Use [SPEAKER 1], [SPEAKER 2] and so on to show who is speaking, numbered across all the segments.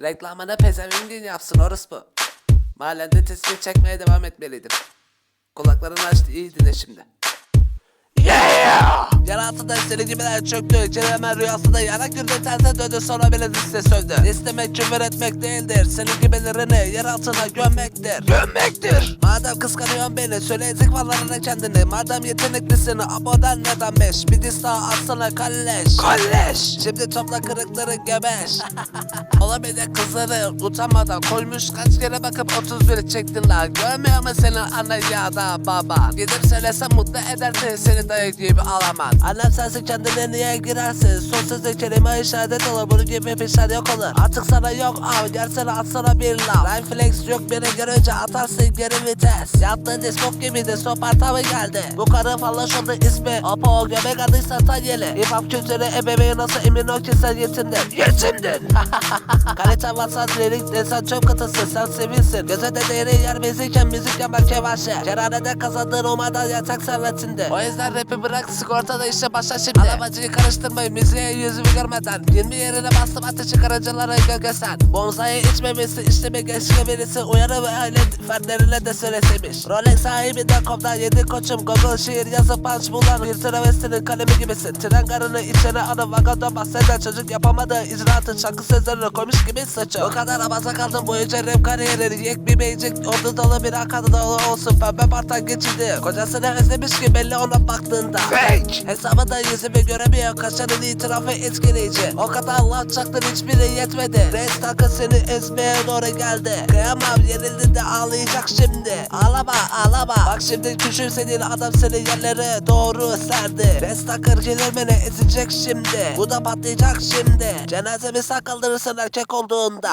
[SPEAKER 1] Reklamını pezevengin yapsın orospu. Mahallende tespih çekmeye devam etmeliydim. Kulaklarını açtı iyi dinle şimdi. Yeah! Yer altında seni gibiler çöktü. Çevirmen rüyasında yarak yürüdü terse döndü sonra bile liste sövdü. İstemek küfür etmek değildir. Senin gibilerini yer altına gömmektir. Gömmektir. Madem kıskanıyorsun beni söyle ezik fallarına kendini. Madem yeteneklisin abodan neden beş? Bir diz daha atsana kalleş. Kalleş. Şimdi topla kırıkları gebeş. Olabilir kızları utanmadan koymuş kaç kere bakıp 31 çektin la. Görmüyor mu senin anne ya da baba? Gidip söylesem mutlu edersin seni dayı gibi alamaz. Annem sensin kendine niye girersin? Son sözü kelime işaret olur bunu gibi peşler yok olur. Artık sana yok av gelsene atsana bir laf. Line flex yok beni görünce atarsın geri vites. Yaptığın diskok gibi de soparta mı geldi? Bu karı şurada ismi Apo göbek adıysa Tanyeli. Hop kültürü ebeveyn nasıl emin ol ki sen yetindin. Yetindin. Kalite vasat lirik desen çok katısın sen sevilsin. Göze de değeri yer müzikken müzik yapmak kevaşe. Kerhanede kazandığın o madalya tak servetinde. O yüzden rapi bırak sigortada işe başla şimdi. Alabacıyı karıştırmayın müziğe yüzümü görmeden. 20 yerine bastım ateşi karacalara gölgesen. Bonzai içmemesi işlemi geçke birisi uyarı ve aile fertlerine de söylesemiş. Rolex sahibi de komdan yedi koçum Google şiir yazıp punch bulan bir travestinin kalemi gibisin. Tren garını içine adı vagonda bahseden çocuk yapamadığı icraatın şarkı sözlerini koymuş gibi saçı. O kadar abaza kaldım boyunca rap kariyerini yek bir beycik ordu dolu bir arkadı dolu olsun pembe partan geçirdi. Kocasını özlemiş ki belli ona baktığında. Fake! Hesabında yüzümü göremiyor kaşarın itirafı etkileyici. O kadar laf çaktın hiçbiri yetmedi. Res takı seni ezmeye doğru geldi. Kıyamam yenildi de ağlayacak şimdi. Ağlama ağlama. Bak şimdi küçümsediğin adam seni yerlere doğru serdi. Res takır gelir beni ezecek şimdi. Bu da patlayacak şimdi. Cenazemi sen kaldırırsın erkek olduğunda.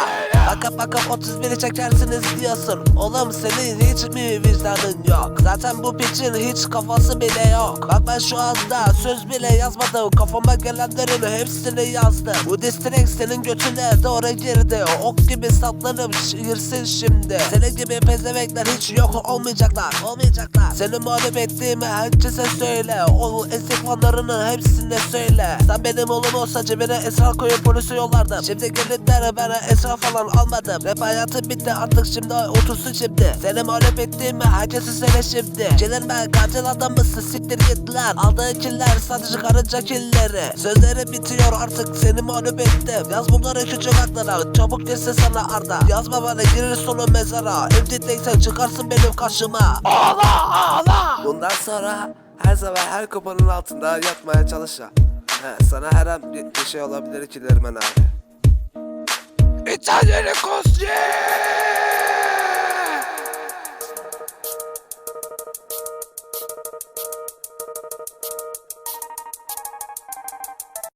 [SPEAKER 1] Bakıp bakıp 31'i çekersiniz diyorsun. Oğlum senin hiç mi vicdanın yok? Zaten bu piçin hiç kafası bile yok. Bak ben şu anda söz bile yazmadım. Kafama gelenlerin hepsini yazdım. Bu distrek senin götüne doğru girdi. Ok gibi saplanıp şiirsin şimdi. Senin gibi pezemekler hiç yok olmayacaklar. Olmayacaklar. Seni mağlup ettiğimi herkese söyle. O eski fanlarının hepsine söyle. Sen benim oğlum olsa cebine esrar koyup polisi yollardım. Şimdi gelipler bana esrar falan almadım. Rap hayatım bitti artık şimdi otursun şimdi. Seni mağlup ettiğimi herkese söyle şimdi. Gelir ben katil adam mısın siktir git lan. Aldığın killer sadece karınca killeri. Sözleri bitiyor artık seni mağlup ettim. Yaz bunları küçük aklına çabuk girsin sana arda. Yazma bana girir sonu mezara. Emdindeysen çıkarsın benim karşıma. Ağla ağla. Bundan sonra her zaman her kupanın altında yatmaya çalışa. He, sana her an bir, şey olabilir ki Derman abi. İtalya'lı Kosye!